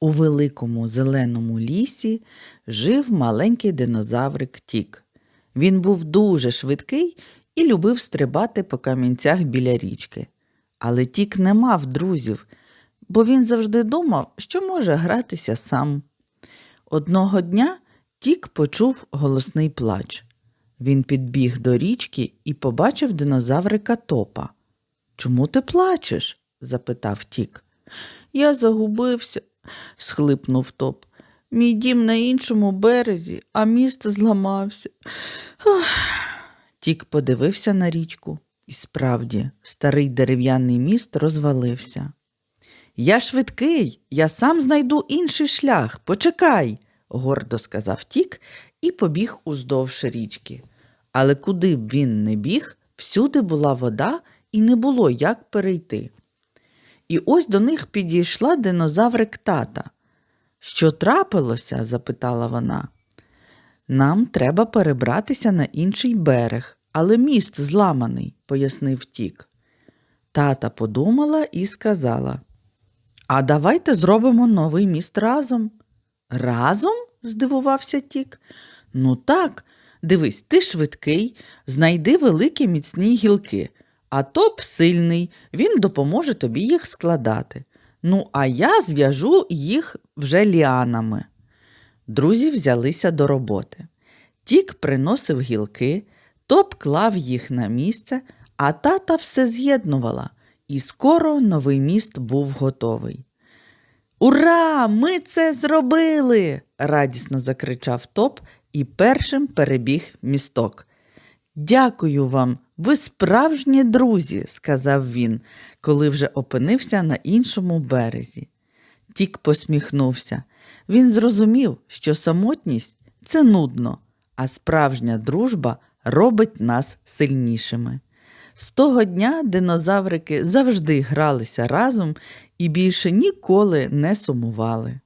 У великому зеленому лісі жив маленький динозаврик Тік. Він був дуже швидкий і любив стрибати по камінцях біля річки. Але Тік не мав друзів, бо він завжди думав, що може гратися сам. Одного дня Тік почув голосний плач. Він підбіг до річки і побачив динозаврика топа. Чому ти плачеш? запитав Тік. Я загубився, схлипнув топ. Мій дім на іншому березі, а міст зламався. Тік подивився на річку, і справді старий дерев'яний міст розвалився. Я швидкий, я сам знайду інший шлях. Почекай, гордо сказав Тік і побіг уздовж річки. Але куди б він не біг, всюди була вода і не було як перейти. І ось до них підійшла динозаврик тата. Що трапилося? запитала вона. Нам треба перебратися на інший берег, але міст зламаний, пояснив Тік. Тата подумала і сказала: А давайте зробимо новий міст разом. Разом? здивувався Тік. Ну так, дивись, ти швидкий, знайди великі міцні гілки, а топ сильний, він допоможе тобі їх складати. Ну, а я зв'яжу їх вже ліанами. Друзі взялися до роботи. Тік приносив гілки, топ клав їх на місце, а тата все з'єднувала, і скоро новий міст був готовий. Ура! Ми це зробили! радісно закричав топ і першим перебіг місток. Дякую вам, ви справжні друзі, сказав він, коли вже опинився на іншому березі. Тік посміхнувся. Він зрозумів, що самотність це нудно, а справжня дружба робить нас сильнішими. З того дня динозаврики завжди гралися разом і більше ніколи не сумували.